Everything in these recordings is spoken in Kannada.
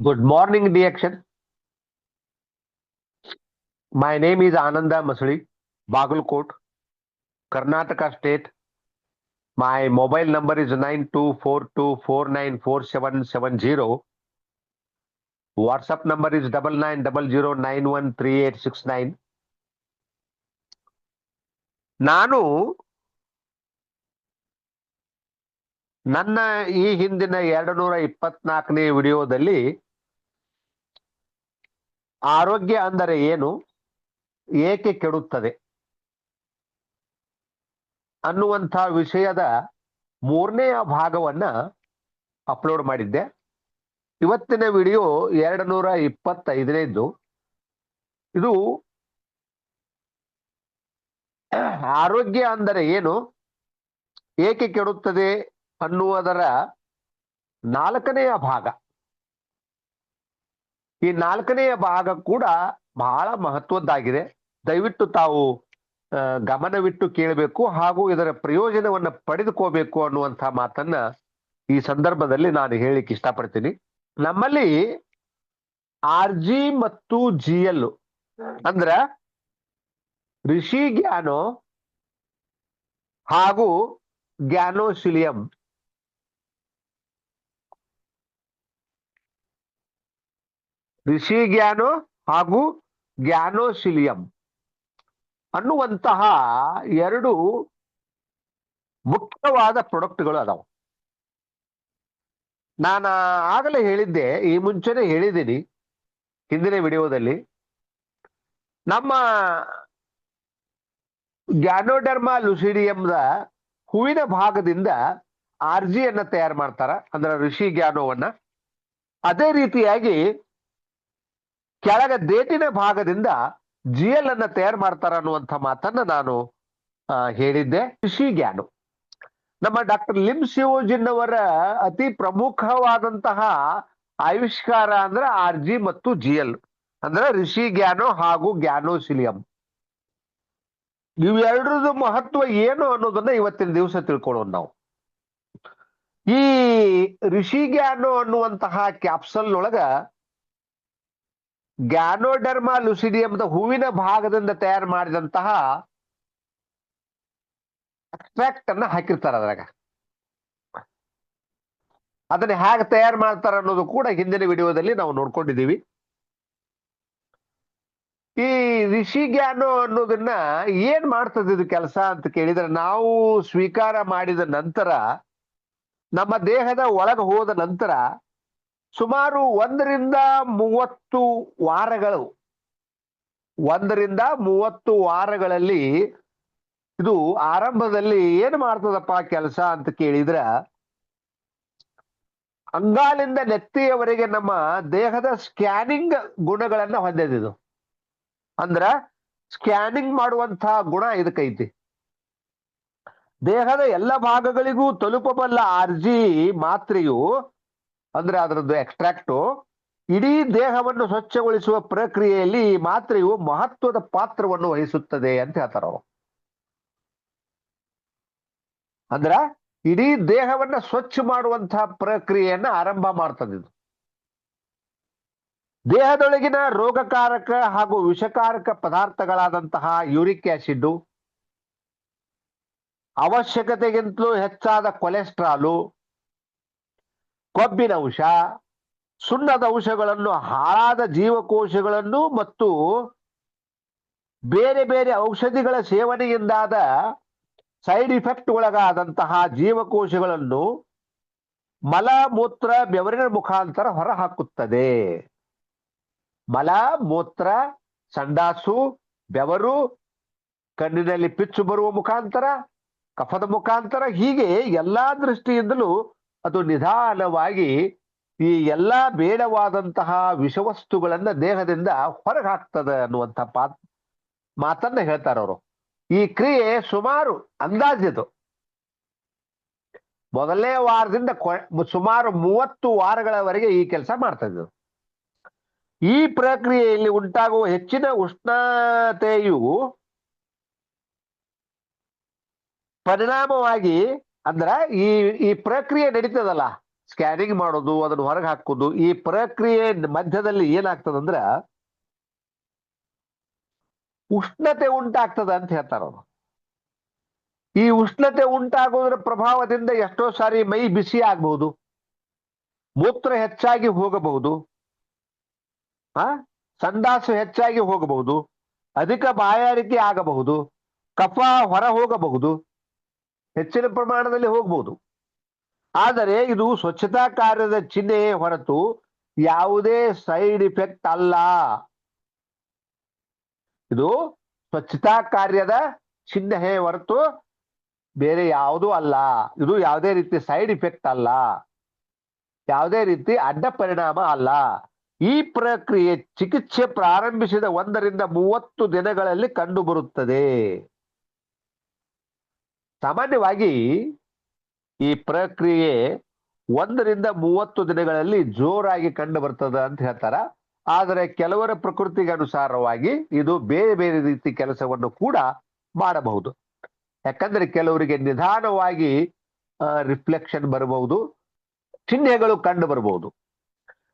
Good morning, Diaction. My name is Ananda Masuli, Bagalkot, Karnataka State. My mobile number is nine two four two four nine four seven seven zero. WhatsApp number is double nine double zero nine one three eight six nine. ನಾನು ನನ್ನ ಈ ಹಿಂದಿನ ಎರಡು ನೂರ ಇಪ್ಪತ್ನಾಲ್ಕನೇ ವಿಡಿಯೋದಲ್ಲಿ ಆರೋಗ್ಯ ಅಂದರೆ ಏನು? ಏಕೆ ಕೆಡುತ್ತದೆ? ಅನ್ನುವಂಥ ವಿಷಯದ ಮೂರನೆಯ ಭಾಗವನ್ನ ಅಪ್ಲೋಡ್ ಮಾಡಿದ್ದೆ. ಇವತ್ತಿನ ವಿಡಿಯೋ ಎರಡು ನೂರ ಇಪ್ಪತ್ತೈದನೇದ್ದು. ಇದು ಆರೋಗ್ಯ ಅಂದರೆ ಏನು? ಏಕೆ ಕೆಡುತ್ತದೆ ಅನ್ನುವುದರ ನಾಲ್ಕನೆಯ ಭಾಗ. ಈ ನಾಲ್ಕನೆಯ ಭಾಗ ಕೂಡ ಬಹಳ ಮಹತ್ವದ್ದಾಗಿದೆ. ದಯವಿಟ್ಟು ತಾವು ಗಮನವಿಟ್ಟು ಕೇಳಬೇಕು ಹಾಗೂ ಇದರ ಪ್ರಯೋಜನವನ್ನು ಪಡೆದುಕೋಬೇಕು ಅನ್ನುವಂತಹ ಮಾತನ್ನ ಈ ಸಂದರ್ಭದಲ್ಲಿ ನಾನು ಹೇಳಿಕ್ಕೆ ಇಷ್ಟಪಡ್ತೀನಿ. ನಮ್ಮಲ್ಲಿ ಆರ್ ಜಿ ಮತ್ತು ಜಿ ಎಲ್ ಅಂದ್ರ ಋಷಿ ಗ್ಯಾನೋ ಹಾಗೂ ಗ್ಯಾನೋಸಿಲಿಯಂ ಋಷಿ ಗ್ಯಾನೋ ಹಾಗೂ ಗ್ಯಾನೋಸಿಲಿಯಂ ಅನ್ನುವಂತಹ ಎರಡು ಮುಖ್ಯವಾದ ಪ್ರೊಡಕ್ಟ್ಗಳು ಅದಾವ. ನಾನು ಆಗಲೇ ಹೇಳಿದ್ದೆ, ಈ ಮುಂಚೆನೆ ಹೇಳಿದ್ದೀನಿ ಹಿಂದಿನ ವಿಡಿಯೋದಲ್ಲಿ. ನಮ್ಮ ಗ್ಯಾನೋಡರ್ಮಾ ಲುಸಿಡಿಯಂದ ಹೂವಿನ ಭಾಗದಿಂದ ಆರ್ಜಿಯನ್ನ ತಯಾರು ಮಾಡ್ತಾರ, ಅಂದ್ರೆ ಋಷಿ ಗ್ಯಾನೋವನ್ನ ಅದೇ ರೀತಿಯಾಗಿ ಕೆಳಗ ದೇಟಿನ ಭಾಗದಿಂದ ಜಿ ಎಲ್ ಅನ್ನ ತಯಾರು ಮಾಡ್ತಾರ ಅನ್ನುವಂಥ ಮಾತನ್ನ ನಾನು ಹೇಳಿದ್ದೆ. ಋಷಿ ಗ್ಯಾನು ನಮ್ಮ ಡಾಕ್ಟರ್ ಲಿಮ್ ಶಿವೋಜಿನ್ ಅವರ ಅತಿ ಪ್ರಮುಖವಾದಂತಹ ಆವಿಷ್ಕಾರ ಅಂದ್ರೆ ಆರ್ ಜಿ ಮತ್ತು ಜಿ ಎಲ್ ಅಂದ್ರೆ ಋಷಿ ಗ್ಯಾನೋ ಹಾಗೂ ಗ್ಯಾನೋಸಿಲಿಯಂ ಇವೆರಡರದು ಮಹತ್ವ ಏನು ಅನ್ನೋದನ್ನ ಇವತ್ತಿನ ದಿವಸ ತಿಳ್ಕೊಳ್ಳೋಣ ನಾವು. ಈ ಋಷಿ ಗ್ಯಾನೋ ಅನ್ನುವಂತಹ ಕ್ಯಾಪ್ಸಲ್ ಒಳಗ ಗ್ಯಾನೋಡರ್ಮಾ ಲುಸಿಡಿಯಂದ ಹೂವಿನ ಭಾಗದಿಂದ ತಯಾರು ಮಾಡಿದಂತಹ ಎಕ್ಸ್ಟ್ರಾಕ್ಟ್ ಅನ್ನ ಹಾಕಿರ್ತಾರ ಅದ್ರಾಗ. ಅದನ್ನ ಹೇಗೆ ತಯಾರು ಮಾಡ್ತಾರ ಅನ್ನೋದು ಕೂಡ ಹಿಂದಿನ ವಿಡಿಯೋದಲ್ಲಿ ನಾವು ನೋಡ್ಕೊಂಡಿದ್ದೀವಿ. ಈ ಋಷಿ ಗ್ಯಾನೋ ಅನ್ನೋದನ್ನ ಏನ್ ಮಾಡ್ತದೆ ಇದು ಕೆಲಸ ಅಂತ ಕೇಳಿದ್ರೆ ನಾವು ಸ್ವೀಕಾರ ಮಾಡಿದ ನಂತರ, ನಮ್ಮ ದೇಹದ ಒಳಗೆ ಹೋದ ನಂತರ ಸುಮಾರು ಒಂದರಿಂದ ಮೂವತ್ತು ವಾರಗಳು. ಒಂದರಿಂದ ಮೂವತ್ತು ವಾರಗಳಲ್ಲಿ ಇದು ಆರಂಭದಲ್ಲಿ ಏನ್ ಮಾಡ್ತದಪ್ಪ ಕೆಲಸ ಅಂತ ಕೇಳಿದ್ರ, ಅಂಗಾಲಿಂದ ನೆತ್ತಿಯವರೆಗೆ ನಮ್ಮ ದೇಹದ ಸ್ಕ್ಯಾನಿಂಗ್ ಗುಣಗಳನ್ನ ಹೊಂದಿದ್ದು. ಅಂದ್ರ ಸ್ಕ್ಯಾನಿಂಗ್ ಮಾಡುವಂತಹ ಗುಣ ಇದಕ್ಕೈತಿ. ದೇಹದ ಎಲ್ಲ ಭಾಗಗಳಿಗೂ ತಲುಪಬಲ್ಲ ಆರ್ಜಿ ಮಾತ್ರೆಯು ಅಂದ್ರೆ ಅದರದ್ದು ಎಕ್ಸ್ಟ್ರಾಕ್ಟು ಇಡೀ ದೇಹವನ್ನು ಸ್ವಚ್ಛಗೊಳಿಸುವ ಪ್ರಕ್ರಿಯೆಯಲ್ಲಿ ಈ ಮಾತ್ರೆಯು ಮಹತ್ವದ ಪಾತ್ರವನ್ನು ವಹಿಸುತ್ತದೆ ಅಂತ ಹೇಳ್ತಾರ ಅವರು. ಅಂದ್ರ ಇಡೀ ದೇಹವನ್ನ ಸ್ವಚ್ಛ ಮಾಡುವಂತಹ ಪ್ರಕ್ರಿಯೆಯನ್ನ ಆರಂಭ ಮಾಡ್ತದೆ ಇದು. ದೇಹದೊಳಗಿನ ರೋಗಕಾರಕ ಹಾಗೂ ವಿಷಕಾರಕ ಪದಾರ್ಥಗಳಾದಂತಹ ಯೂರಿಕ್ ಆಸಿಡ್, ಅವಶ್ಯಕತೆಗಿಂತಲೂ ಹೆಚ್ಚಾದ ಕೊಲೆಸ್ಟ್ರಾಲು ಕೊಬ್ಬಿನ ಅಂಶ, ಸುಣ್ಣದ ಅಂಶಗಳನ್ನು, ಹಾಳಾದ ಜೀವಕೋಶಗಳನ್ನು ಮತ್ತು ಬೇರೆ ಬೇರೆ ಔಷಧಿಗಳ ಸೇವನೆಯಿಂದಾದ ಸೈಡ್ ಇಫೆಕ್ಟ್ ಒಳಗಾದಂತಹ ಜೀವಕೋಶಗಳನ್ನು ಮಲ ಮೂತ್ರ ಬೆವರಿನ ಮುಖಾಂತರ ಹೊರಹಾಕುತ್ತದೆ. ಮಲ ಮೂತ್ರ ಸಂಡಾಸು, ಬೆವರು, ಕಣ್ಣಿನಲ್ಲಿ ಪಿಚ್ಚು ಬರುವ ಮುಖಾಂತರ, ಕಫದ ಮುಖಾಂತರ, ಹೀಗೆ ಎಲ್ಲಾ ದೃಷ್ಟಿಯಿಂದಲೂ ಅದು ನಿಧಾನವಾಗಿ ಈ ಎಲ್ಲ ಬೇಡವಾದಂತಹ ವಿಷವಸ್ತುಗಳನ್ನ ದೇಹದಿಂದ ಹೊರಗೆ ಹಾಕ್ತದೆ ಅನ್ನುವಂಥ ಮಾತನ್ನ ಹೇಳ್ತಾರ ಅವರು. ಈ ಕ್ರಿಯೆ ಸುಮಾರು ಅಂದಾಜಿದು. ಮೊದಲನೇ ವಾರದಿಂದ ಸುಮಾರು ಮೂವತ್ತು ವಾರಗಳವರೆಗೆ ಈ ಕೆಲಸ ಮಾಡ್ತಾ ಇದ್ರು ಈ ಪ್ರಕ್ರಿಯೆಯಲ್ಲಿ ಉಂಟಾಗುವ ಹೆಚ್ಚಿನ ಉಷ್ಣತೆಯು ಪರಿಣಾಮವಾಗಿ ಅಂದ್ರ ಈ ಈ ಪ್ರಕ್ರಿಯೆ ನಡೀತದಲ್ಲ? ಸ್ಕ್ಯಾನಿಂಗ್ ಮಾಡೋದು, ಅದನ್ನ ಹೊರಗೆ ಹಾಕೋದು, ಈ ಪ್ರಕ್ರಿಯೆ ಮಧ್ಯದಲ್ಲಿ ಏನಾಗ್ತದಂದ್ರೆ ಉಷ್ಣತೆ ಉಂಟಾಗ್ತದ ಅಂತ ಹೇಳ್ತಾರ ಈ ಉಷ್ಣತೆ ಉಂಟಾಗೋದ್ರ ಪ್ರಭಾವದಿಂದ ಎಷ್ಟೋ ಸಾರಿ ಮೈ ಬಿಸಿ ಆಗಬಹುದು ಮೂತ್ರ ಹೆಚ್ಚಾಗಿ ಹೋಗಬಹುದು, ಆ ಸಂದಾಸು ಹೆಚ್ಚಾಗಿ ಹೋಗಬಹುದು, ಅಧಿಕ ಬಾಯಾರಿಕೆ ಆಗಬಹುದು, ಕಫ ಹೊರ ಹೋಗಬಹುದು ಹೆಚ್ಚಿನ ಪ್ರಮಾಣದಲ್ಲಿ ಹೋಗಬಹುದು ಆದರೆ ಇದು ಸ್ವಚ್ಛತಾ ಕಾರ್ಯದ ಚಿಹ್ನೆ ಹೊರತು ಯಾವುದೇ ಸೈಡ್ ಇಫೆಕ್ಟ್ ಅಲ್ಲ. ಇದು ಸ್ವಚ್ಛತಾ ಕಾರ್ಯದ ಚಿಹ್ನೆ ಹೊರತು ಬೇರೆ ಯಾವುದೂ ಅಲ್ಲ. ಇದು ಯಾವುದೇ ರೀತಿ ಸೈಡ್ ಇಫೆಕ್ಟ್ ಅಲ್ಲ. ಯಾವುದೇ ರೀತಿ ಅಡ್ಡ ಪರಿಣಾಮ ಅಲ್ಲ. ಈ ಪ್ರಕ್ರಿಯೆ ಚಿಕಿತ್ಸೆ ಪ್ರಾರಂಭಿಸಿದ ಒಂದರಿಂದ ಮೂವತ್ತು ದಿನಗಳಲ್ಲಿ ಕಂಡು ಬರುತ್ತದೆ ಸಾಮಾನ್ಯವಾಗಿ ಈ ಪ್ರಕ್ರಿಯೆ ಒಂದರಿಂದ ಮೂವತ್ತು ದಿನಗಳಲ್ಲಿ ಜೋರಾಗಿ ಕಂಡು ಬರ್ತದ ಅಂತ ಹೇಳ್ತಾರ? ಆದರೆ ಕೆಲವರ ಪ್ರಕೃತಿಗೆ ಅನುಸಾರವಾಗಿ ಇದು ಬೇರೆ ಬೇರೆ ರೀತಿ ಕೆಲಸವನ್ನು ಕೂಡ ಮಾಡಬಹುದು. ಯಾಕಂದ್ರೆ ಕೆಲವರಿಗೆ ನಿಧಾನವಾಗಿ ರಿಫ್ಲೆಕ್ಷನ್ ಬರಬಹುದು, ಚಿಹ್ನೆಗಳು ಕಂಡು ಬರಬಹುದು.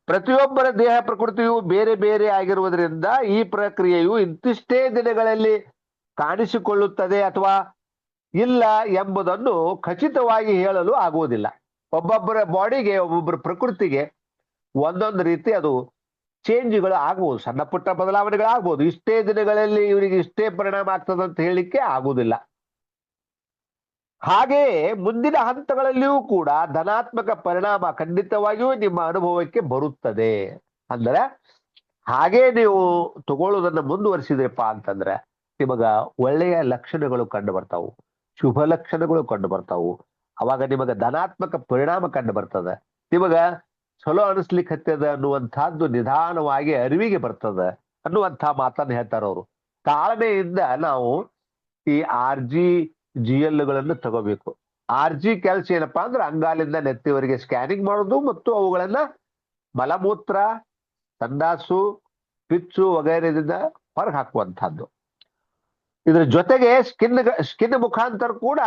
ಪ್ರತಿಯೊಬ್ಬರ ದೇಹ ಪ್ರಕೃತಿಯು ಬೇರೆ ಬೇರೆ ಆಗಿರುವುದರಿಂದ ಈ ಪ್ರಕ್ರಿಯೆಯು ಇಂತಿಷ್ಟೇ ದಿನಗಳಲ್ಲಿ ಕಾಣಿಸಿಕೊಳ್ಳುತ್ತದೆ ಅಥವಾ ಇಲ್ಲ ಎಂಬುದನ್ನು ಖಚಿತವಾಗಿ ಹೇಳಲು ಆಗುವುದಿಲ್ಲ. ಒಬ್ಬೊಬ್ಬರ ಬಾಡಿಗೆ, ಒಬ್ಬೊಬ್ಬರ ಪ್ರಕೃತಿಗೆ ಒಂದೊಂದು ರೀತಿ ಅದು ಚೇಂಜ್ಗಳು ಆಗ್ಬೋದು ಸಣ್ಣ ಪುಟ್ಟ ಬದಲಾವಣೆಗಳಾಗ್ಬೋದು. ಇಷ್ಟೇ ದಿನಗಳಲ್ಲಿ ಇವರಿಗೆ ಇಷ್ಟೇ ಪರಿಣಾಮ ಆಗ್ತದೆ ಅಂತ ಹೇಳಲಿಕ್ಕೆ ಆಗುವುದಿಲ್ಲ. ಹಾಗೆಯೇ ಮುಂದಿನ ಹಂತಗಳಲ್ಲಿಯೂ ಕೂಡ ಧನಾತ್ಮಕ ಪರಿಣಾಮ ಖಂಡಿತವಾಗಿಯೂ ನಿಮ್ಮ ಅನುಭವಕ್ಕೆ ಬರುತ್ತದೆ. ಅಂದ್ರೆ ಹಾಗೆ ನೀವು ತಗೊಳ್ಳೋದನ್ನ ಮುಂದುವರಿಸಿದ್ರಪ್ಪ ಅಂತಂದ್ರೆ ನಿಮಗ ಒಳ್ಳೆಯ ಲಕ್ಷಣಗಳು ಕಂಡು ಬರ್ತಾವು. ಶುಭ ಲಕ್ಷಣಗಳು ಕಂಡು ಬರ್ತಾವು. ಅವಾಗ ನಿಮಗ ಧನಾತ್ಮಕ ಪರಿಣಾಮ ಕಂಡು ಬರ್ತದ. ನಿಮಗ ಚಲೋ ಅನಿಸ್ಲಿಕ್ಕೆ ಹತ್ತದ ಅನ್ನುವಂಥದ್ದು ನಿಧಾನವಾಗಿ ಅರಿವಿಗೆ ಬರ್ತದ ಅನ್ನುವಂಥ ಮಾತನ್ನ ಹೇಳ್ತಾರ ಅವರು. ತಾಳ್ಮೆಯಿಂದ ನಾವು ಈ ಆರ್ ಜಿ ಜಿ ಗಳನ್ನು ತಗೋಬೇಕು. ಆರ್ ಜಿ ಕೆಲಸ ಏನಪ್ಪಾ ಅಂದ್ರೆ ಅಂಗಾಲಿಂದ ನೆತ್ತಿವರೆಗೆ ಸ್ಕ್ಯಾನಿಂಗ್ ಮಾಡೋದು ಮತ್ತು ಅವುಗಳನ್ನ ಮಲಮೂತ್ರ ಸಂಡಾಸು ಪಿಚ್ಚು ವಗೈರದಿಂದ ಹೊರಗೆ ಹಾಕುವಂತಹದ್ದು ಇದ್ರ ಜೊತೆಗೆ ಸ್ಕಿನ್ ಸ್ಕಿನ್ ಮುಖಾಂತರ ಕೂಡ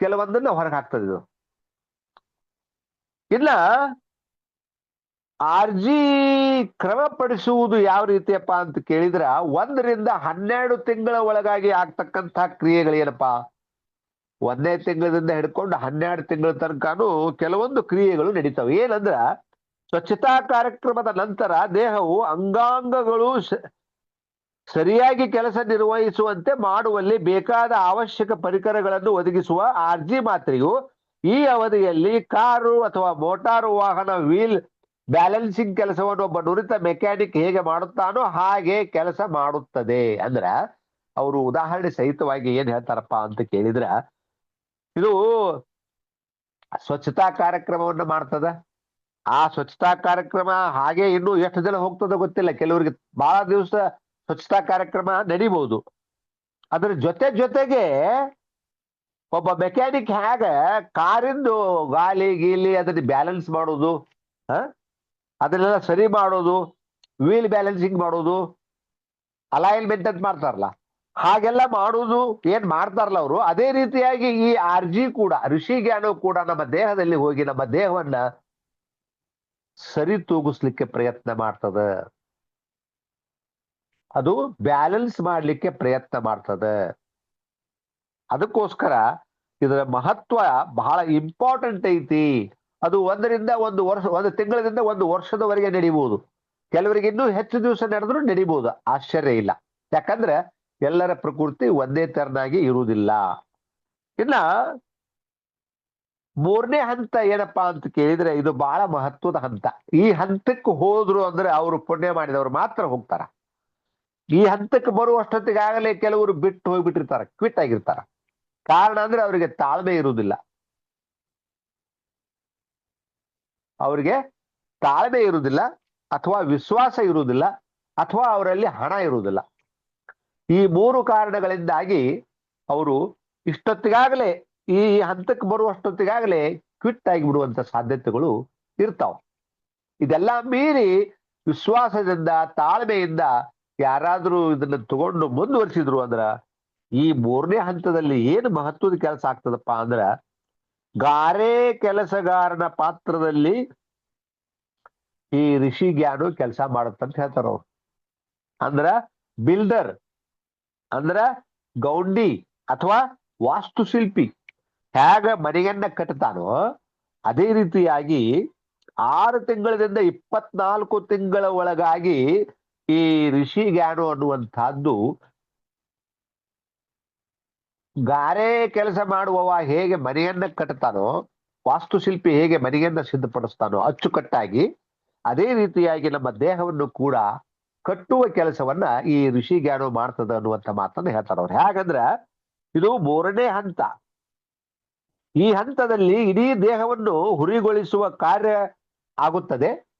ಕೆಲವೊಂದನ್ನ ಹೊರಗೆ ಹಾಕ್ತದೆ ಇದು. ಇಲ್ಲ ಆರ್ಜಿ ಕ್ರಮಪಡಿಸುವುದು ಯಾವ ರೀತಿಯಪ್ಪ ಅಂತ ಕೇಳಿದ್ರ ಒಂದರಿಂದ ಹನ್ನೆರಡು ತಿಂಗಳ ಒಳಗಾಗಿ ಆಗ್ತಕ್ಕಂಥ ಕ್ರಿಯೆಗಳೇನಪ್ಪ ಒಂದೇ ತಿಂಗಳಿಂದ ಹಿಡ್ಕೊಂಡು ಹನ್ನೆರಡು ತಿಂಗಳ ತನಕನೂ ಕೆಲವೊಂದು ಕ್ರಿಯೆಗಳು ನಡೀತವೆ. ಏನಂದ್ರ, ಸ್ವಚ್ಛತಾ ಕಾರ್ಯಕ್ರಮದ ನಂತರ ದೇಹವು ಅಂಗಾಂಗಗಳು ಸರಿಯಾಗಿ ಕೆಲಸ ನಿರ್ವಹಿಸುವಂತೆ ಮಾಡುವಲ್ಲಿ ಬೇಕಾದ ಅವಶ್ಯಕ ಪರಿಕರಗಳನ್ನು ಒದಗಿಸುವ ಅರ್ಜಿ ಮಾತ್ರೆಯು ಈ ಅವಧಿಯಲ್ಲಿ ಕಾರು ಅಥವಾ ಮೋಟಾರು ವಾಹನ ವೀಲ್ ಬ್ಯಾಲೆನ್ಸಿಂಗ್ ಕೆಲಸವನ್ನು ಒಬ್ಬ ನುರಿತ ಮೆಕ್ಯಾನಿಕ್ ಹೇಗೆ ಮಾಡುತ್ತಾನೋ ಹಾಗೆ ಕೆಲಸ ಮಾಡುತ್ತದೆ. ಅಂದ್ರ ಅವರು ಉದಾಹರಣೆ ಸಹಿತವಾಗಿ ಏನ್ ಹೇಳ್ತಾರಪ್ಪ ಅಂತ ಕೇಳಿದ್ರ, ಇದು ಸ್ವಚ್ಛತಾ ಕಾರ್ಯಕ್ರಮವನ್ನ ಮಾಡ್ತದ? ಆ ಸ್ವಚ್ಛತಾ ಕಾರ್ಯಕ್ರಮ ಹಾಗೆ ಇನ್ನು ಎಷ್ಟು ದಿನ ಹೋಗ್ತದ ಗೊತ್ತಿಲ್ಲ. ಕೆಲವರಿಗೆ ಬಹಳ ದಿವಸ ಸ್ವಚ್ಛತಾ ಕಾರ್ಯಕ್ರಮ ನಡಿಬಹುದು ಅದ್ರ ಜೊತೆ ಜೊತೆಗೆ ಒಬ್ಬ ಮೆಕ್ಯಾನಿಕ್ ಹೇಗ ಕಾರಿಂದು ಗಾಲಿ ಗೀಲಿ ಅದನ್ನ ಬ್ಯಾಲೆನ್ಸ್ ಮಾಡೋದು, ಹ? ಅದನ್ನೆಲ್ಲ ಸರಿ ಮಾಡೋದು ವೀಲ್ ಬ್ಯಾಲೆನ್ಸಿಂಗ್ ಮಾಡೋದು ಅಲೈನ್ಮೆಂಟ್ ಅಂತ ಮಾಡ್ತಾರಲ್ಲ, ಹಾಗೆಲ್ಲ ಮಾಡೋದು, ಏನ್ ಮಾಡ್ತಾರಲ್ಲ ಅವರು, ಅದೇ ರೀತಿಯಾಗಿ ಈ ಅರ್ಜಿ ಕೂಡ ಋಷಿ ಜ್ಞಾನವು ಕೂಡ ನಮ್ಮ ದೇಹದಲ್ಲಿ ಹೋಗಿ ನಮ್ಮ ದೇಹವನ್ನ ಸರಿ ತೂಗಿಸ್ಲಿಕ್ಕೆ ಪ್ರಯತ್ನ ಮಾಡ್ತದ. ಅದು ಬ್ಯಾಲೆನ್ಸ್ ಮಾಡಲಿಕ್ಕೆ ಪ್ರಯತ್ನ ಮಾಡ್ತದೆ. ಅದಕ್ಕೋಸ್ಕರ ಇದರ ಮಹತ್ವ ಬಹಳ ಇಂಪಾರ್ಟೆಂಟ್ ಐತಿ. ಅದು ಒಂದರಿಂದ ಒಂದು ವರ್ಷ, ಒಂದು ತಿಂಗಳಿಂದ ಒಂದು ವರ್ಷದವರೆಗೆ ನಡೀಬಹುದು ಕೆಲವರಿಗೆ ಇನ್ನೂ ಹೆಚ್ಚು ದಿವಸ ನಡೆದ್ರು ನಡೀಬಹುದು ಆಶ್ಚರ್ಯ ಇಲ್ಲ. ಯಾಕಂದ್ರೆ ಎಲ್ಲರ ಪ್ರಕೃತಿ ಒಂದೇ ತರನಾಗಿ ಇರುವುದಿಲ್ಲ. ಇನ್ನ ಮೂರನೇ ಹಂತ ಏನಪ್ಪಾ ಅಂತ ಕೇಳಿದ್ರೆ ಇದು ಬಹಳ ಮಹತ್ವದ ಹಂತ. ಈ ಹಂತಕ್ಕೆ ಹೋದ್ರು ಅಂದ್ರೆ ಅವರು ಪುಣ್ಯ ಮಾಡಿದವರು ಮಾತ್ರ ಹೋಗ್ತಾರ. ಈ ಹಂತಕ್ಕೆ ಬರುವಷ್ಟೊತ್ತಿಗಾಗಲೇ ಕೆಲವರು ಬಿಟ್ಟು ಹೋಗ್ಬಿಟ್ಟಿರ್ತಾರೆ ಕ್ವಿಟ್ ಆಗಿರ್ತಾರ. ಕಾರಣ ಅಂದ್ರೆ ಅವರಿಗೆ ತಾಳ್ಮೆ ಇರುವುದಿಲ್ಲ. ಅವರಿಗೆ ತಾಳ್ಮೆ ಇರುವುದಿಲ್ಲ, ಅಥವಾ ವಿಶ್ವಾಸ ಇರುವುದಿಲ್ಲ, ಅಥವಾ ಅವರಲ್ಲಿ ಹಣ ಇರುವುದಿಲ್ಲ. ಈ ಮೂರು ಕಾರಣಗಳಿಂದಾಗಿ ಅವರು ಇಷ್ಟೊತ್ತಿಗಾಗಲೇ, ಈ ಹಂತಕ್ಕೆ ಬರುವಷ್ಟೊತ್ತಿಗಾಗಲೇ ಕ್ವಿಟ್ ಆಗಿ ಬಿಡುವಂತ ಸಾಧ್ಯತೆಗಳು ಇರ್ತಾವ. ಇದೆಲ್ಲ ಮೀರಿ ವಿಶ್ವಾಸದಿಂದ, ತಾಳ್ಮೆಯಿಂದ ಯಾರಾದ್ರೂ ಇದನ್ನ ತಗೊಂಡು ಮುಂದುವರಿಸಿದ್ರು ಅಂದ್ರ ಈ ಮೂರನೇ ಹಂತದಲ್ಲಿ ಏನು ಮಹತ್ವದ ಕೆಲಸ ಆಗ್ತದಪ್ಪ ಅಂದ್ರ ಗಾರೆ ಕೆಲಸಗಾರನ ಪಾತ್ರದಲ್ಲಿ ಈ ಋಷಿ ಜ್ಞಾನ ಕೆಲಸ ಮಾಡುತ್ತಂತ ಹೇಳ್ತಾರ ಅವ್ರು. ಅಂದ್ರ ಬಿಲ್ಡರ್, ಅಂದ್ರ ಗೌಂಡಿ ಅಥವಾ ವಾಸ್ತುಶಿಲ್ಪಿ ಹೇಗ ಮನೆಯನ್ನ ಕಟ್ತಾನೋ ಅದೇ ರೀತಿಯಾಗಿ ಆರು ತಿಂಗಳಿಂದ ಇಪ್ಪತ್ನಾಲ್ಕು ತಿಂಗಳ ಒಳಗಾಗಿ ಈ ಋಷಿ ಜ್ಞಾನ ಅನ್ನುವಂತಹದ್ದು ಗಾರೆ ಕೆಲಸ ಮಾಡುವವ ಹೇಗೆ ಮನೆಯನ್ನ ಕಟ್ತಾನೋ, ವಾಸ್ತುಶಿಲ್ಪಿ ಹೇಗೆ ಮನೆಯನ್ನ ಸಿದ್ಧಪಡಿಸ್ತಾನೋ ಅಚ್ಚುಕಟ್ಟಾಗಿ ಅದೇ ರೀತಿಯಾಗಿ ನಮ್ಮ ದೇಹವನ್ನು ಕೂಡ ಕಟ್ಟುವ ಕೆಲಸವನ್ನ ಈ ಋಷಿ ಜ್ಞಾನ ಮಾಡ್ತದ ಅನ್ನುವಂತ ಮಾತನ್ನ ಹೇಳ್ತಾರ ಅವ್ರು. ಹೇಗಂದ್ರ ಇದು ಮೂರನೇ ಹಂತ. ಈ ಹಂತದಲ್ಲಿ ಇಡೀ ದೇಹವನ್ನು ಹುರಿಗೊಳಿಸುವ ಕಾರ್ಯ ಆಗುತ್ತದೆ.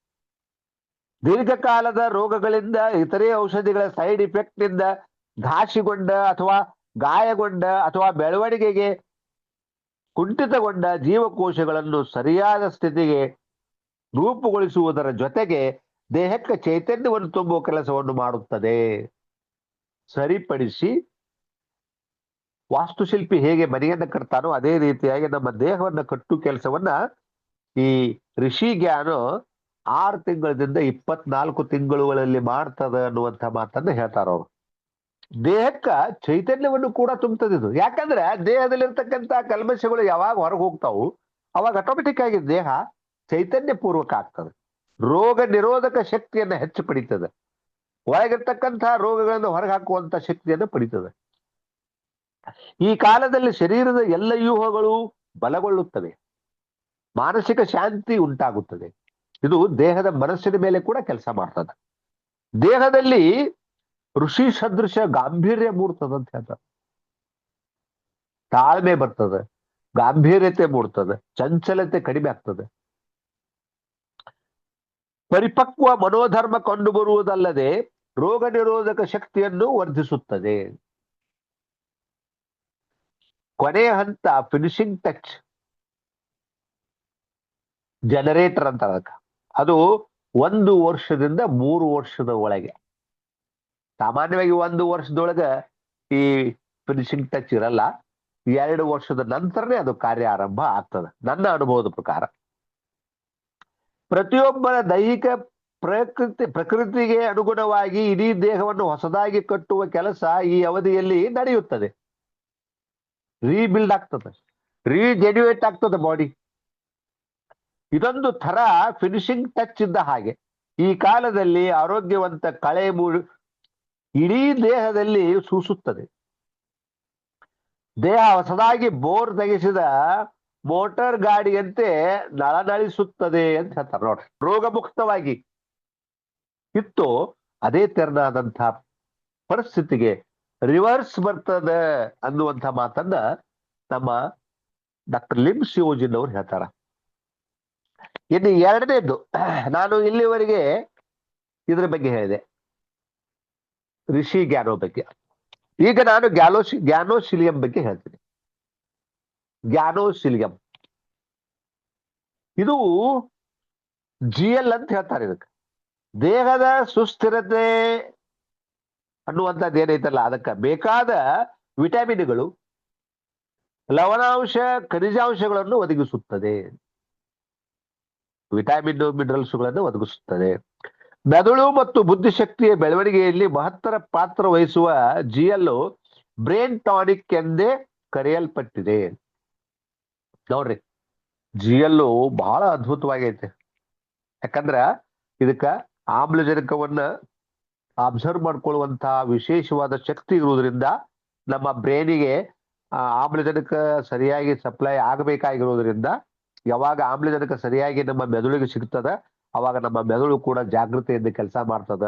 ದೀರ್ಘಕಾಲದ ರೋಗಗಳಿಂದ, ಇತರೆ ಔಷಧಿಗಳ ಸೈಡ್ ಇಫೆಕ್ಟ್ನಿಂದ ಘಾಸಿಗೊಂಡ ಅಥವಾ ಗಾಯಗೊಂಡ ಅಥವಾ ಬೆಳವಣಿಗೆಗೆ ಕುಂಠಿತಗೊಂಡ ಜೀವಕೋಶಗಳನ್ನು ಸರಿಯಾದ ಸ್ಥಿತಿಗೆ ರೂಪುಗೊಳಿಸುವುದರ ಜೊತೆಗೆ ದೇಹಕ್ಕೆ ಚೈತನ್ಯವನ್ನು ತುಂಬುವ ಕೆಲಸವನ್ನು ಮಾಡುತ್ತದೆ. ಸರಿಪಡಿಸಿ ವಾಸ್ತುಶಿಲ್ಪಿ ಹೇಗೆ ಮನೆಯನ್ನು ಕಟ್ತಾನೋ ಅದೇ ರೀತಿಯಾಗಿ ನಮ್ಮ ದೇಹವನ್ನ ಕಟ್ಟು ಕೆಲಸವನ್ನ ಈ ಋಷಿ ಜ್ಞಾನ ಆರು ತಿಂಗಳಿಂದ ಇಪ್ಪತ್ನಾಲ್ಕು ತಿಂಗಳುಗಳಲ್ಲಿ ಮಾಡ್ತದ ಅನ್ನುವಂಥ ಮಾತನ್ನ ಹೇಳ್ತಾರ ಅವರು. ದೇಹಕ್ಕ ಚೈತನ್ಯವನ್ನು ಕೂಡ ತುಂಬುತ್ತದೆ ಇದು. ಯಾಕಂದ್ರೆ ದೇಹದಲ್ಲಿರ್ತಕ್ಕಂಥ ಕಲ್ಮಶಗಳು ಯಾವಾಗ ಹೊರಗೆ ಹೋಗ್ತಾವು, ಅವಾಗ ಆಟೋಮೆಟಿಕ್ ಆಗಿ ದೇಹ ಚೈತನ್ಯ ಪೂರ್ವಕ ಆಗ್ತದೆ. ರೋಗ ನಿರೋಧಕ ಶಕ್ತಿಯನ್ನ ಹೆಚ್ಚು ಪಡಿತದೆ. ಒಳಗಿರ್ತಕ್ಕಂಥ ರೋಗಗಳನ್ನು ಹೊರಗೆ ಹಾಕುವಂತ ಶಕ್ತಿಯನ್ನು ಪಡಿತದೆ. ಈ ಕಾಲದಲ್ಲಿ ಶರೀರದ ಎಲ್ಲ ವ್ಯೂಹಗಳು ಬಲಗೊಳ್ಳುತ್ತವೆ. ಮಾನಸಿಕ ಶಾಂತಿ ಉಂಟಾಗುತ್ತದೆ. ಇದು ದೇಹದ ಮನಸ್ಸಿನ ಮೇಲೆ ಕೂಡ ಕೆಲಸ ಮಾಡ್ತದ. ದೇಹದಲ್ಲಿ ಋಷಿ ಸದೃಶ ಗಾಂಭೀರ್ಯ ಮೂಡ್ತದ ಅಂತ ಹೇಳ್ತಾರೆ ತಾಳ್ಮೆ ಬರ್ತದೆ, ಗಾಂಭೀರ್ಯತೆ ಮೂಡ್ತದೆ, ಚಂಚಲತೆ ಕಡಿಮೆ ಆಗ್ತದೆ. ಪರಿಪಕ್ವ ಮನೋಧರ್ಮ ಕಂಡುಬರುವುದಲ್ಲದೆ ರೋಗ ನಿರೋಧಕ ಶಕ್ತಿಯನ್ನು ವರ್ಧಿಸುತ್ತದೆ. ಕೊನೆಯ ಹಂತ ಫಿನಿಶಿಂಗ್ ಟಚ್ ಜನರೇಟರ್ ಅಂತ ಅದಕ್ಕೆ ಅದು ಒಂದು ವರ್ಷದಿಂದ ಮೂರು ವರ್ಷದ ಒಳಗೆ. ಸಾಮಾನ್ಯವಾಗಿ ಒಂದು ವರ್ಷದೊಳಗ ಈ ಫಿನಿಶಿಂಗ್ ಟಚ್ ಇರಲ್ಲ. ಎರಡು ವರ್ಷದ ನಂತರನೇ ಅದು ಕಾರ್ಯ ಆರಂಭ ಆಗ್ತದೆ. ನನ್ನ ಅನುಭವದ ಪ್ರಕಾರ. ಪ್ರತಿಯೊಬ್ಬರ ದೈಹಿಕ ಪ್ರಕೃತಿ, ಪ್ರಕೃತಿಗೆ ಅನುಗುಣವಾಗಿ ಇಡೀ ದೇಹವನ್ನು ಹೊಸದಾಗಿ ಕಟ್ಟುವ ಕೆಲಸ ಈ ಅವಧಿಯಲ್ಲಿ ನಡೆಯುತ್ತದೆ. ರೀಬಿಲ್ಡ್ ಆಗ್ತದೆ. ರೀಜೆನ್ಯುವೇಟ್ ಆಗ್ತದೆ ಬಾಡಿ ಇದೊಂದು ಥರ ಫಿನಿಶಿಂಗ್ ಟಚ್ ಇದ್ದ ಹಾಗೆ. ಈ ಕಾಲದಲ್ಲಿ ಆರೋಗ್ಯವಂತ ಕಳೆ ಮೂಡು ಇಡೀ ದೇಹದಲ್ಲಿ ಸೂಸುತ್ತದೆ. ದೇಹ ಹೊಸದಾಗಿ ಬೋರ್ ತೆಗೆಸಿದ ಮೋಟಾರ್ ಗಾಡಿಯಂತೆ ನಳನಳಿಸುತ್ತದೆ ಅಂತ ಹೇಳ್ತಾರೆ. ನೋಡ್ರಿ ರೋಗ ಮುಕ್ತವಾಗಿ ಇತ್ತು, ಅದೇ ತೆರನಾದಂತಹ ಪರಿಸ್ಥಿತಿಗೆ ರಿವರ್ಸ್ ಬರ್ತದ ಅನ್ನುವಂಥ ಮಾತನ್ನ ನಮ್ಮ ಡಾಕ್ಟರ್ ಲಿಮ್ ಶಿವಜಿನ್ ಅವ್ರು ಹೇಳ್ತಾರ. ಇನ್ನು ಎರಡನೇದ್ದು, ನಾನು ಇಲ್ಲಿವರೆಗೆ ಇದ್ರ ಬಗ್ಗೆ ಹೇಳಿದೆ. ಋಷಿ ಗ್ಯಾನೋ ಬಗ್ಗೆ. ಈಗ ನಾನು ಗ್ಯಾಲೋಶಿ ಗ್ಯಾನೋಶಿಲಿಯಂ ಬಗ್ಗೆ ಹೇಳ್ತೀನಿ. ಗ್ಯಾನೋಶಿಲಿಯಂ ಇದು ಜಿ ಎಲ್ ಅಂತ ಹೇಳ್ತಾರೆ ಇದಕ್ಕೆ. ದೇಹದ ಸುಸ್ಥಿರತೆ ಅನ್ನುವಂಥದ್ದು ಏನೈತಲ್ಲ, ಅದಕ್ಕೆ ಬೇಕಾದ ವಿಟಮಿನ್ಗಳು, ಲವಣಾಂಶ, ಖನಿಜಾಂಶಗಳನ್ನು ಒದಗಿಸುತ್ತದೆ. ವಿಟಮಿನ್ ಮಿನರಲ್ಸ್ಗಳನ್ನು ಒದಗಿಸುತ್ತದೆ. ಮೆದುಳು ಮತ್ತು ಬುದ್ಧಿಶಕ್ತಿಯ ಬೆಳವಣಿಗೆಯಲ್ಲಿ ಮಹತ್ತರ ಪಾತ್ರ ವಹಿಸುವ ಜಿಎಲ್ ಬ್ರೇನ್ ಟಾನಿಕ್ ಎಂದೇ ಕರೆಯಲ್ಪಟ್ಟಿದೆ. ನೋಡ್ರಿ ಜಿಎಲ್ ಬಹಳ ಅದ್ಭುತವಾಗೈತೆ. ಯಾಕಂದ್ರ ಇದಕ್ಕ ಆಮ್ಲಜನಕವನ್ನ ಅಬ್ಸರ್ವ್ ಮಾಡ್ಕೊಳ್ಳುವಂತಹ ವಿಶೇಷವಾದ ಶಕ್ತಿ ಇರುವುದರಿಂದ ನಮ್ಮ ಬ್ರೈನಿಗೆ ಆಮ್ಲಜನಕ ಸರಿಯಾಗಿ ಸಪ್ಲೈ ಆಗಬೇಕಾಗಿರೋದ್ರಿಂದ ಯಾವಾಗ ಆಮ್ಲಜನಕ ಸರಿಯಾಗಿ ನಮ್ಮ ಮೆದುಳಿಗೆ ಸಿಗ್ತದ, ಅವಾಗ ನಮ್ಮ ಮೆದುಳು ಕೂಡ ಜಾಗೃತೆಯಿಂದ ಕೆಲಸ ಮಾಡ್ತದ.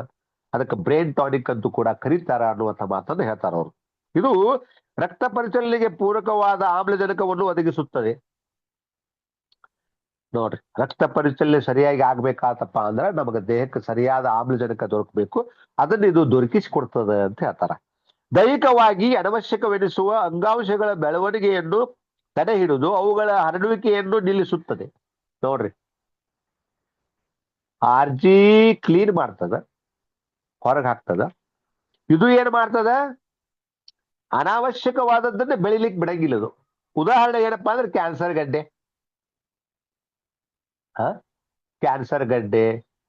ಅದಕ್ಕೆ ಬ್ರೈನ್ ಟಾನಿಕ್ ಅಂತೂ ಕೂಡ ಕರೀತಾರ ಅನ್ನುವಂಥ ಮಾತನ್ನು ಹೇಳ್ತಾರ ಅವರು. ಇದು ರಕ್ತ ಪರಿಚಲನೆಗೆ ಪೂರಕವಾದ ಆಮ್ಲಜನಕವನ್ನು ಒದಗಿಸುತ್ತದೆ. ನೋಡ್ರಿ, ರಕ್ತ ಪರಿಚಲನೆ ಸರಿಯಾಗಿ ಆಗ್ಬೇಕಾತಪ್ಪ ಅಂದ್ರೆ ನಮಗೆ ದೇಹಕ್ಕೆ ಸರಿಯಾದ ಆಮ್ಲಜನಕ ದೊರಕಬೇಕು. ಅದನ್ನ ಇದು ದೊರಕಿಸಿಕೊಡ್ತದೆ ಅಂತ ಹೇಳ್ತಾರ. ದೈಹಿಕವಾಗಿ ಅನವಶ್ಯಕವೆನಿಸುವ ಅಂಗಾಂಶಗಳ ಬೆಳವಣಿಗೆಯನ್ನು ತಡೆ ಹಿಡಿದು ಅವುಗಳ ಹರಡುವಿಕೆಯನ್ನು ನಿಲ್ಲಿಸುತ್ತದೆ. ನೋಡ್ರಿ. ಆರ್ಜಿ ಕ್ಲೀನ್ ಮಾಡ್ತದ, ಹೊರಗೆ ಹಾಕ್ತದ. ಇದು ಏನ್ ಮಾಡ್ತದ? ಅನಾವಶ್ಯಕವಾದದ್ದನ್ನ ಬೆಳಿಲಿಕ್ಕೆ ಬಿಡಂಗಿಲ್ಲ ಇದು. ಉದಾಹರಣೆ ಏನಪ್ಪಾ ಅಂದ್ರೆ ಕ್ಯಾನ್ಸರ್ ಗಡ್ಡೆ. ಕ್ಯಾನ್ಸರ್ ಗಡ್ಡೆ,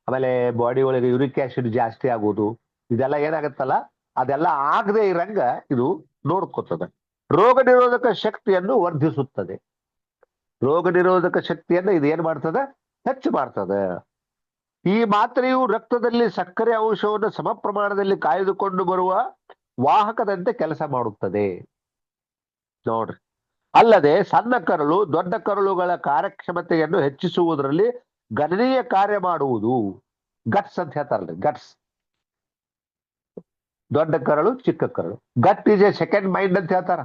ಆಮೇಲೆ ಬಾಡಿ ಒಳಗೆ ಯೂರಿಕ್ ಆಸಿಡ್ ಜಾಸ್ತಿ ಆಗೋದು, ಇದೆಲ್ಲ ಏನಾಗತ್ತಲ್ಲ? ಅದೆಲ್ಲ ಆಗದೆ ಇರಂಗ ಇದು ನೋಡ್ಕೋತದೆ. ರೋಗ ನಿರೋಧಕ ಶಕ್ತಿಯನ್ನು ವರ್ಧಿಸುತ್ತದೆ. ರೋಗ ನಿರೋಧಕ ಶಕ್ತಿಯನ್ನು ಇದು ಏನ್ ಮಾಡ್ತದೆ? ಹೆಚ್ಚು ಮಾಡ್ತದೆ. ಈ ಮಾತ್ರೆಯು ರಕ್ತದಲ್ಲಿ ಸಕ್ಕರೆ ಅಂಶವನ್ನು ಸಮ ಪ್ರಮಾಣದಲ್ಲಿ ಕಾಯ್ದುಕೊಂಡು ಬರುವ ವಾಹಕದಂತೆ ಕೆಲಸ ಮಾಡುತ್ತದೆ. ನೋಡ್ರಿ. ಅಲ್ಲದೆ ಸಣ್ಣ ಕರಳು, ದೊಡ್ಡ ಕರಳುಗಳ ಕಾರ್ಯಕ್ಷಮತೆಯನ್ನು ಹೆಚ್ಚಿಸುವುದರಲ್ಲಿ ಗಣನೀಯ ಕಾರ್ಯ ಮಾಡುವುದು. ಗಟ್ಸ್ ಅಂತ ಹೇಳ್ತಾರಲ್ರಿ ಗಟ್ಸ್. ದೊಡ್ಡ ಕರಳು, ಚಿಕ್ಕ ಕರಳು. Gut is a second mind ಅಂತ ಹೇಳ್ತಾರ.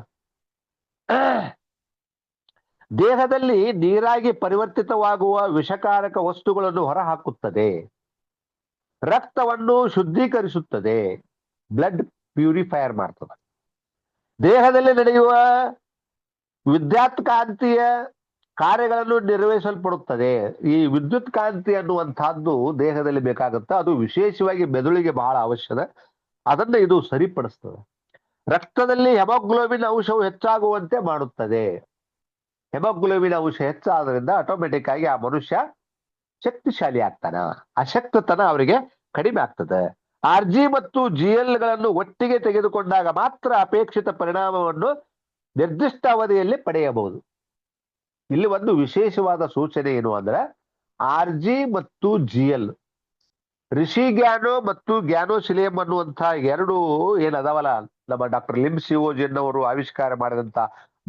ದೇಹದಲ್ಲಿ ನೀರಾಗಿ ಪರಿವರ್ತಿತವಾಗುವ ವಿಷಕಾರಕ ವಸ್ತುಗಳನ್ನು ಹೊರಹಾಕುತ್ತದೆ. ರಕ್ತವನ್ನು ಶುದ್ಧೀಕರಿಸುತ್ತದೆ. ಬ್ಲಡ್ ಪ್ಯೂರಿಫೈಯರ್ ಮಾಡ್ತದೆ. ದೇಹದಲ್ಲಿ ನಡೆಯುವ ವಿದ್ಯುತ್ ಕಾಂತಿಯ ಕಾರ್ಯಗಳನ್ನು ನಿರ್ವಹಿಸಲ್ಪಡುತ್ತದೆ. ಈ ವಿದ್ಯುತ್ ಕಾಂತಿ ಅನ್ನುವಂತಹದ್ದು ದೇಹದಲ್ಲಿ ಬೇಕಾಗುತ್ತೆ ಅದು ವಿಶೇಷವಾಗಿ ಮೆದುಳಿಗೆ ಬಹಳ ಅವಶ್ಯದ. ಅದನ್ನ ಇದು ಸರಿಪಡಿಸ್ತದೆ. ರಕ್ತದಲ್ಲಿ ಹೆಮೋಗ್ಲೋಬಿನ್ ಅಂಶವು ಹೆಚ್ಚಾಗುವಂತೆ ಮಾಡುತ್ತದೆ. ಹೆಮೋಗ್ಲೋಬಿನ್ ಅಂಶ ಹೆಚ್ಚಾದ್ರಿಂದ ಆಟೋಮೆಟಿಕ್ ಆಗಿ ಆ ಮನುಷ್ಯ ಶಕ್ತಿಶಾಲಿ ಆಗ್ತಾನ. ಅಶಕ್ತತನ ಅವರಿಗೆ ಕಡಿಮೆ ಆಗ್ತದೆ. ಆರ್ ಜಿ ಮತ್ತು ಜಿ ಎಲ್ಗಳನ್ನು ಒಟ್ಟಿಗೆ ತೆಗೆದುಕೊಂಡಾಗ ಮಾತ್ರ ಅಪೇಕ್ಷಿತ ಪರಿಣಾಮವನ್ನು ನಿರ್ದಿಷ್ಟ ಅವಧಿಯಲ್ಲಿ ಪಡೆಯಬಹುದು. ಇಲ್ಲಿ ಒಂದು ವಿಶೇಷವಾದ ಸೂಚನೆ ಏನು ಅಂದ್ರೆ ಆರ್ ಜಿ ಮತ್ತು ಜಿ ಎಲ್ ಋಷಿ ಗ್ಯಾನೋ ಮತ್ತು ಗ್ಯಾನೋಸಿಲಿಯಂ ಅನ್ನುವಂತಹ ಎರಡು ಏನ್ ಅದಾವಲ್ಲ ನಮ್ಮ ಡಾಕ್ಟರ್ ಲಿಮ್ ಸಿಒಜಿನ್ ಅವರು ಆವಿಷ್ಕಾರ ಮಾಡಿದಂತ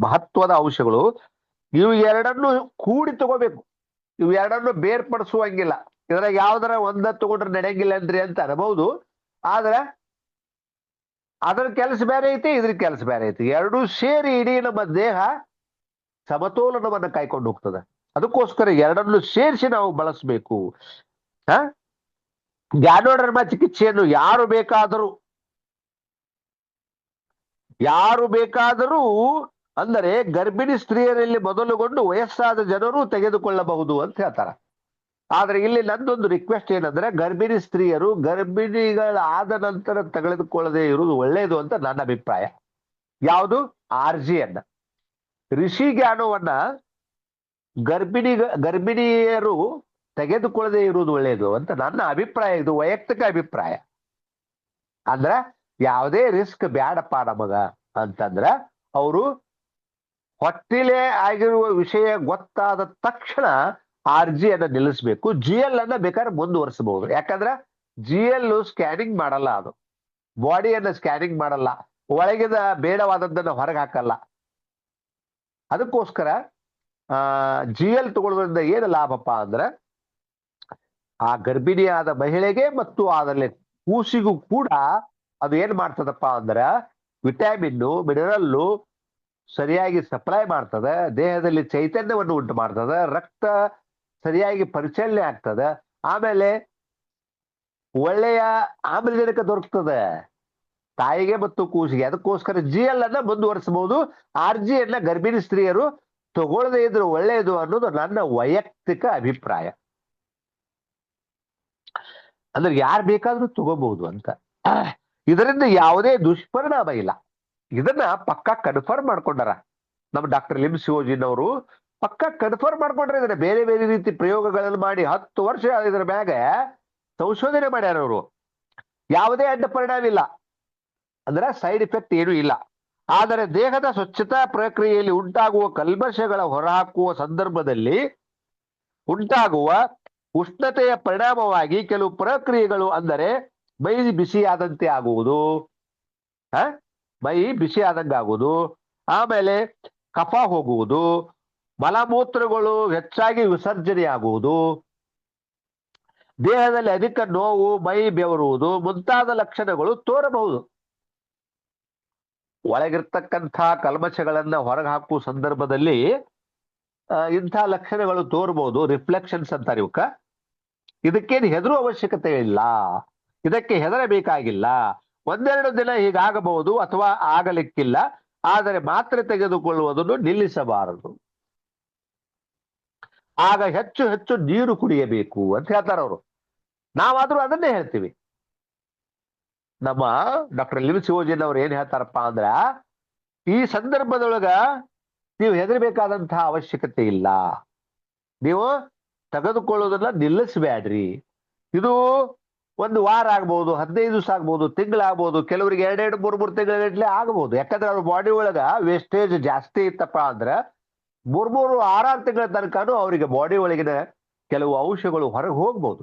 ಮಹತ್ವದ ಅಂಶಗಳು. ಇವು ಎರಡನ್ನು ಕೂಡಿ ತಗೋಬೇಕು. ಇವು ಎರಡನ್ನು ಬೇರ್ಪಡಿಸುವಂಗಿಲ್ಲ. ಇದ್ರಾಗ ಯಾವ್ದಾರ ಒಂದ ತಗೊಂಡ್ರೆ ನಡೆಯಂಗಿಲ್ಲ ಅಂದ್ರಿ ಅಂತ ಅನ್ಬಹುದು ಆದ್ರೆ ಅದ್ರ ಕೆಲಸ ಬೇರೆ ಐತಿ, ಇದ್ರ ಕೆಲಸ ಬೇರೆ ಐತಿ. ಎರಡೂ ಸೇರಿ ಇಡೀ ನಮ್ಮ ದೇಹ ಸಮತೋಲನವನ್ನ ಕಾಯ್ಕೊಂಡು ಹೋಗ್ತದೆ. ಅದಕ್ಕೋಸ್ಕರ ಎರಡನ್ನು ಸೇರಿಸಿ ನಾವು ಬಳಸಬೇಕು. ಹ? ಜ್ಞಾನೋಡರ್ಮ ಚಿಕಿತ್ಸೆಯನ್ನು ಯಾರು ಬೇಕಾದರೂ ಯಾರು ಬೇಕಾದರೂ, ಅಂದರೆ ಗರ್ಭಿಣಿ ಸ್ತ್ರೀಯರಲ್ಲಿ ಮೊದಲುಗೊಂಡು ವಯಸ್ಸಾದ ಜನರು ತೆಗೆದುಕೊಳ್ಳಬಹುದು ಅಂತ ಹೇಳ್ತಾರ. ಆದ್ರೆ ಇಲ್ಲಿ ನಂದೊಂದು ರಿಕ್ವೆಸ್ಟ್ ಏನಂದ್ರೆ, ಗರ್ಭಿಣಿ ಸ್ತ್ರೀಯರು ಗರ್ಭಿಣಿಗಳಾದ ನಂತರ ತೆಗೆದುಕೊಳ್ಳದೆ ಇರುವುದು ಒಳ್ಳೆಯದು ಅಂತ ನನ್ನ ಅಭಿಪ್ರಾಯ. ಯಾವುದು? ಆರ್ಜಿಯನ್ನ. ಋಷಿ ಜ್ಞಾನವನ್ನ ಗರ್ಭಿಣಿ ಗರ್ಭಿಣಿಯರು ತೆಗೆದುಕೊಳ್ಳದೆ ಇರುವುದು ಒಳ್ಳೆಯದು ಅಂತ ನನ್ನ ಅಭಿಪ್ರಾಯ, ಇದು ವೈಯಕ್ತಿಕ ಅಭಿಪ್ರಾಯ. ಅಂದ್ರ ಯಾವುದೇ ರಿಸ್ಕ್ ಬ್ಯಾಡಪ್ಪ ನಮಗ ಅಂತಂದ್ರ ಅವರು ಹೊಟ್ಟಿಲೆ ಆಗಿರುವ ವಿಷಯ ಗೊತ್ತಾದ ತಕ್ಷಣ ಅರ್ಜಿಯನ್ನು ನಿಲ್ಲಿಸಬೇಕು, ಜಿ ಎಲ್ ಅನ್ನ ಬೇಕಾದ್ರೆ ಮುಂದುವರಿಸಬಹುದು. ಯಾಕಂದ್ರೆ ಜಿ ಎಲ್ ಸ್ಕ್ಯಾನಿಂಗ್ ಮಾಡಲ್ಲ ಅದು. ಬಾಡಿಯನ್ನ ಸ್ಕ್ಯಾನಿಂಗ್ ಮಾಡಲ್ಲ. ಒಳಗಿದ ಬೇಡವಾದದ್ದನ್ನ ಹೊರಗೆ ಹಾಕಲ್ಲ. ಅದಕ್ಕೋಸ್ಕರ, ಆ, ಜಿ ಎಲ್ ತಗೊಳ್ಳೋದ್ರಿಂದ ಏನು ಲಾಭಪ್ಪ ಅಂದ್ರೆ ಆ ಗರ್ಭಿಣಿಯಾದ ಮಹಿಳೆಗೆ ಮತ್ತು ಅದರಲ್ಲಿ ಕೂಸಿಗೂ ಕೂಡ ಅದು ಏನ್ ಮಾಡ್ತದಪ್ಪ ಅಂದ್ರ ವಿಟಾಮಿನ್ನು, ಮಿನರಲ್ಲು ಸರಿಯಾಗಿ ಸಪ್ಲೈ ಮಾಡ್ತದೆ, ದೇಹದಲ್ಲಿ ಚೈತನ್ಯವನ್ನು ಉಂಟು ಮಾಡ್ತದೆ, ರಕ್ತ ಸರಿಯಾಗಿ ಪರಿಚಲನೆ ಆಗ್ತದೆ, ಆಮೇಲೆ ಒಳ್ಳೆಯ ಆಮ್ಲಜನಕ ದೊರಕ್ತದೆ. ತಾಯಿಗೆ ಮತ್ತು ಕೂಸಿಗೆ. ಅದಕ್ಕೋಸ್ಕರ ಜಿ ಎಲ್ ಅನ್ನ ಮುಂದುವರಿಸಬಹುದು. ಆರ್ ಜಿ ಅನ್ನ ಗರ್ಭಿಣಿ ಸ್ತ್ರೀಯರು ತಗೊಳ್ಳದೆ ಇದ್ರೆ ಒಳ್ಳೆಯದು ಅನ್ನೋದು ನನ್ನ ವೈಯಕ್ತಿಕ ಅಭಿಪ್ರಾಯ. ಅಂದ್ರೆ ಯಾರು ಬೇಕಾದ್ರೂ ತಗೋಬಹುದು ಅಂತ. ಇದರಿಂದ ಯಾವುದೇ ದುಷ್ಪರಿಣಾಮ ಇಲ್ಲ. ಇದನ್ನ ಪಕ್ಕಾ ಕನ್ಫರ್ಮ್ ಮಾಡ್ಕೊಂಡಾರ. ನಮ್ಮ ಡಾಕ್ಟರ್ ಲಿಮ್ ಶಿವೋಜಿನ್ ಅವರು ಪಕ್ಕಾ ಕನ್ಫರ್ಮ್ ಮಾಡ್ಕೊಂಡ್ರೆ ಇದನ್ನ ಬೇರೆ ಬೇರೆ ರೀತಿ ಪ್ರಯೋಗಗಳನ್ನು ಮಾಡಿ ಹತ್ತು ವರ್ಷ ಇದ್ರ ಮ್ಯಾಗ ಸಂಶೋಧನೆ ಮಾಡ್ಯಾರ ಅವರು. ಯಾವುದೇ ಅಡ್ಡ ಪರಿಣಾಮ ಇಲ್ಲ. ಅಂದ್ರೆ ಸೈಡ್ ಎಫೆಕ್ಟ್ ಏನೂ ಇಲ್ಲ. ಆದರೆ ದೇಹದ ಸ್ವಚ್ಛತಾ ಪ್ರಕ್ರಿಯೆಯಲ್ಲಿ ಉಂಟಾಗುವ ಕಲ್ಮಶಗಳ ಹೊರಹಾಕುವ ಸಂದರ್ಭದಲ್ಲಿ ಉಂಟಾಗುವ ಉಷ್ಣತೆಯ ಪರಿಣಾಮವಾಗಿ ಕೆಲವು ಪ್ರಕ್ರಿಯೆಗಳು ಅಂದರೆ ಮೈ ಆದಂತೆ ಆಗುವುದು. ಹ? ಮೈ ಬಿಸಿ ಆದಂಗೆ ಆಗುವುದು. ಆಮೇಲೆ ಕಫ ಹೋಗುವುದು. ಮಲಮೂತ್ರಗಳು ಹೆಚ್ಚಾಗಿ ವಿಸರ್ಜನೆ ಆಗುವುದು. ದೇಹದಲ್ಲಿ ಅಧಿಕ ನೋವು, ಮೈ ಬೆವರುವುದು ಮುಂತಾದ ಲಕ್ಷಣಗಳು ತೋರಬಹುದು. ಒಳಗಿರ್ತಕ್ಕಂಥ ಕಲ್ಮಶಗಳನ್ನ ಹೊರಗೆ ಹಾಕುವ ಸಂದರ್ಭದಲ್ಲಿ ಇಂಥ ಲಕ್ಷಣಗಳು ತೋರ್ಬೋದು ರಿಫ್ಲೆಕ್ಷನ್ಸ್ ಅಂತಾರೆ ಇವಕ್ಕ ಇದಕ್ಕೇನು ಹೆದರು ಅವಶ್ಯಕತೆ ಇಲ್ಲ. ಇದಕ್ಕೆ ಹೆದರಬೇಕಾಗಿಲ್ಲ. ಒಂದೆರಡು ದಿನ ಹೀಗಾಗಬಹುದು ಅಥವಾ ಆಗಲಿಕ್ಕಿಲ್ಲ. ಆದರೆ ಮಾತ್ರೆ ತೆಗೆದುಕೊಳ್ಳುವುದನ್ನು ನಿಲ್ಲಿಸಬಾರದು. ಆಗ ಹೆಚ್ಚು ಹೆಚ್ಚು ನೀರು ಕುಡಿಯಬೇಕು ಅಂತ ಹೇಳ್ತಾರ ಅವರು. ನಾವಾದ್ರೂ ಅದನ್ನೇ ಹೇಳ್ತೀವಿ. ನಮ್ಮ ಡಾಕ್ಟರ್ ಲಿಮ್ ಶಿವೋಜಿನ್ ಅವ್ರು ಏನ್ ಹೇಳ್ತಾರಪ್ಪ ಅಂದ್ರ, ಈ ಸಂದರ್ಭದೊಳಗ ನೀವು ಹೆದರಬೇಕಾದಂತಹ ಅವಶ್ಯಕತೆ ಇಲ್ಲ. ನೀವು ತೆಗೆದುಕೊಳ್ಳೋದನ್ನ ನಿಲ್ಲಿಸಬೇಡ್ರಿ. ಇದು ಒಂದು ವಾರ ಆಗ್ಬೋದು, ಹದಿನೈದು ದಿವಸ ಆಗ್ಬೋದು ತಿಂಗಳಾಗ್ಬೋದು ಕೆಲವರಿಗೆ ಎರಡೆರಡು ಮೂರು ಮೂರು ತಿಂಗಳ ಆಗ್ಬೋದು. ಯಾಕಂದ್ರೆ ಅವ್ರ ಬಾಡಿ ಒಳಗ ವೇಸ್ಟೇಜ್ ಜಾಸ್ತಿ ಇತ್ತಪ್ಪ ಅಂದ್ರೆ ಮೂರ್, ಮೂರು, ಆರಾರು ತಿಂಗಳ ತನಕನೂ ಅವರಿಗೆ ಬಾಡಿ ಒಳಗಿನ ಕೆಲವು ಅಂಶಗಳು ಹೊರಗೆ ಹೋಗ್ಬೋದು.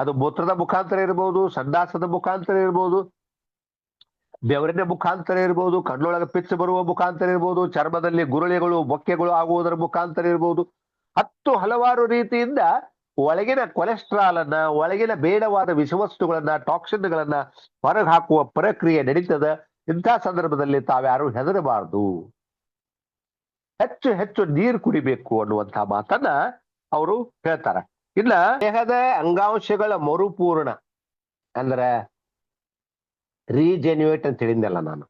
ಅದು ಮೂತ್ರದ ಮುಖಾಂತರ ಇರ್ಬೋದು ಸಂದಾಸದ ಮುಖಾಂತರ ಇರ್ಬೋದು ಬೆವರಿನ ಮುಖಾಂತರ ಇರ್ಬೋದು, ಕಣ್ಣೊಳಗೆ ಪಿಚ್ಚು ಬರುವ ಮುಖಾಂತರ ಇರ್ಬೋದು, ಚರ್ಮದಲ್ಲಿ ಗುರುಳಿಗಳು ಬೊಕ್ಕೆಗಳು ಆಗುವುದರ ಮುಖಾಂತರ ಇರ್ಬೋದು. ಹತ್ತು ಹಲವಾರು ರೀತಿಯಿಂದ ಒಳಗಿನ ಕೊಲೆಸ್ಟ್ರಾಲ್ ಅನ್ನ ಒಳಗಿನ ಬೇಡವಾದ ವಿಷವಸ್ತುಗಳನ್ನ, ಟಾಕ್ಸಿನ್ಗಳನ್ನ ಹೊರಗೆ ಹಾಕುವ ಪ್ರಕ್ರಿಯೆ ನಡೀತದ. ಇಂಥ ಸಂದರ್ಭದಲ್ಲಿ ತಾವ್ಯಾರು ಹೆದರಬಾರದು. ಹೆಚ್ಚು ಹೆಚ್ಚು ನೀರು ಕುಡಿಬೇಕು ಅನ್ನುವಂತ ಮಾತನ್ನ ಅವರು ಹೇಳ್ತಾರ. ಇನ್ನ ದೇಹದ ಅಂಗಾಂಶಗಳ ಮರುಪೂರ್ಣ ಅಂದ್ರೆ ರೀಜೆನ್ಯುವೇಟ್ ಅಂತ ಹೇಳಿದ್ನಲ್ಲ ನಾನು.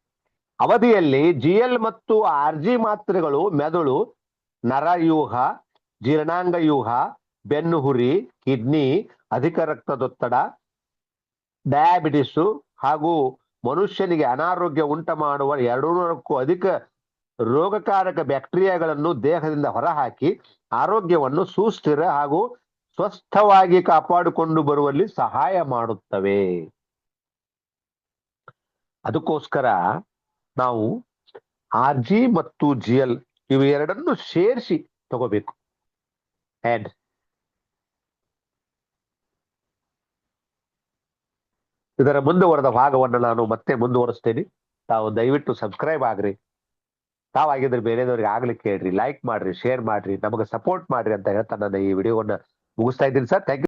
ಅವಧಿಯಲ್ಲಿ ಜಿ ಎಲ್ ಮತ್ತು ಆರ್ ಜಿ ಮಾತ್ರೆಗಳು ಮೆದುಳು ನರಯೂಹ ಜೀರ್ಣಾಂಗವ್ಯೂಹ ಬೆನ್ನು ಹುರಿ ಕಿಡ್ನಿ, ಅಧಿಕ ರಕ್ತದೊತ್ತಡ, ಡಯಾಬಿಟಿಸು ಹಾಗೂ ಮನುಷ್ಯನಿಗೆ ಅನಾರೋಗ್ಯ ಉಂಟ ಮಾಡುವ ಎರಡೂನೂರಕ್ಕೂ ಅಧಿಕ ರೋಗಕಾರಕ ಬ್ಯಾಕ್ಟೀರಿಯಾಗಳನ್ನು ದೇಹದಿಂದ ಹೊರಹಾಕಿ ಆರೋಗ್ಯವನ್ನು ಸುಸ್ಥಿರ ಹಾಗೂ ಸ್ವಸ್ಥವಾಗಿ ಕಾಪಾಡಿಕೊಂಡು ಬರುವಲ್ಲಿ ಸಹಾಯ ಮಾಡುತ್ತವೆ. ಅದಕ್ಕೋಸ್ಕರ ನಾವು ಆರ್ ಜಿ ಮತ್ತು ಜಿ ಎಲ್ ಇವೆರಡನ್ನು ಸೇರಿಸಿ ತಗೋಬೇಕು. ಆ್ಯಂಡ್ ಇದರ ಮುಂದುವರೆದ ಭಾಗವನ್ನು ನಾನು ಮತ್ತೆ ಮುಂದುವರಿಸ್ತೇನೆ. ತಾವು ದಯವಿಟ್ಟು ಸಬ್ಸ್ಕ್ರೈಬ್ ಆಗ್ರಿ. ತಾವಾಗಿದ್ರೆ ಬೇರೆದವ್ರಿಗೆ ಆಗ್ಲಿಕ್ಕೆ ಹೇಳ್ರಿ. ಲೈಕ್ ಮಾಡ್ರಿ ಶೇರ್ ಮಾಡ್ರಿ, ನಮಗೆ ಸಪೋರ್ಟ್ ಮಾಡ್ರಿ ಅಂತ ಹೇಳ್ತಾ ನಾನು ಈ ವಿಡಿಯೋವನ್ನು ಮುಗಿಸ್ತಾ ಇದ್ದೀನಿ ಸರ್. Thank you